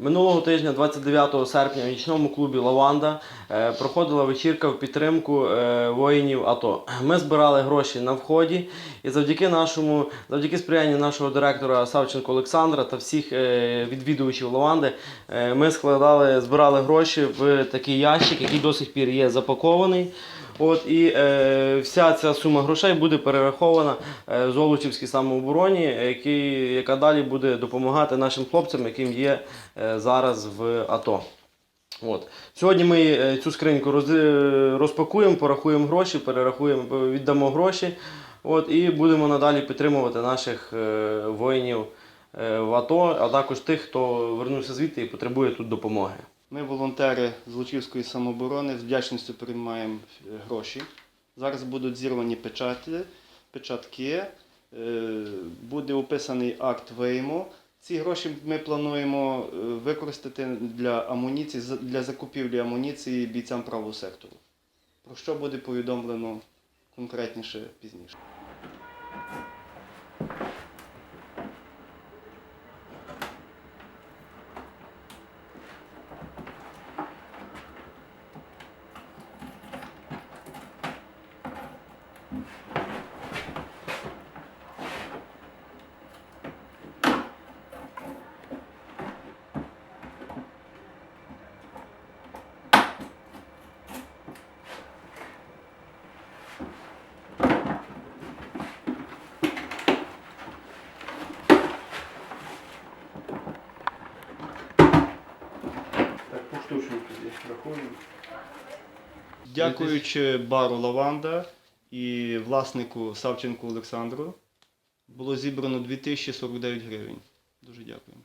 Минулого тижня, 29 серпня, в нічному клубі Лаванда е, проходила вечірка в підтримку е, воїнів АТО. Ми збирали гроші на вході, і завдяки нашому, завдяки сприянню нашого директора Савченко Олександра та всіх е, відвідувачів Лаванди, ми складали, збирали гроші в такий ящик, який до сих пір є запакований. От і е, вся ця сума грошей буде перерахована е, Золочівській самообороні, який, яка далі буде допомагати нашим хлопцям, яким є е, зараз в АТО. От. Сьогодні ми е, цю скриньку роз, е, розпакуємо, порахуємо гроші, перерахуємо, е, віддамо гроші. От, і будемо надалі підтримувати наших е, воїнів в АТО, а також тих, хто вернувся звідти і потребує тут допомоги. Ми, волонтери з Лучівської самооборони, з вдячністю приймаємо е, гроші. Зараз будуть зірвані печаті, печатки, е, буде описаний акт вийму. Ці гроші ми плануємо е, використати для амуніції, для закупівлі амуніції бійцям правого сектору. Про що буде повідомлено конкретніше пізніше. Поштучно тоді рахуємо. Дякуючи бару Лаванда і власнику Савченку Олександру, було зібрано 2049 гривень. Дуже дякуємо.